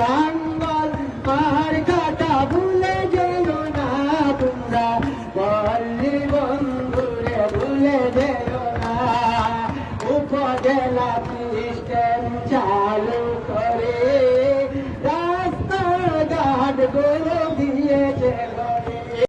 ওই পাহাড় কাটা ভুলে যেও না তোমরা। বললি বন্ধুরে ভুলে যেও না। উপজেলা সিস্টেম চালু করে। রাস্তাঘাটগুলো